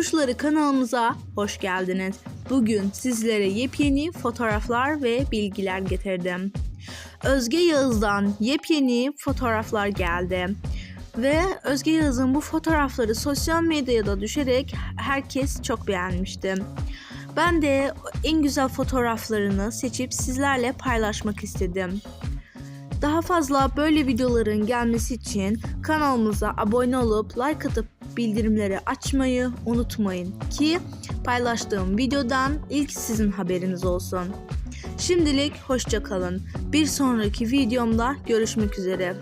Kuşları kanalımıza hoş geldiniz. Bugün sizlere yepyeni fotoğraflar ve bilgiler getirdim. Özge Yağız'dan yepyeni fotoğraflar geldi. Ve Özge Yağız'ın bu fotoğrafları sosyal medyada düşerek herkes çok beğenmişti. Ben de en güzel fotoğraflarını seçip sizlerle paylaşmak istedim. Daha fazla böyle videoların gelmesi için kanalımıza abone olup like atıp bildirimleri açmayı unutmayın ki paylaştığım videodan ilk sizin haberiniz olsun. Şimdilik hoşça kalın. Bir sonraki videomda görüşmek üzere.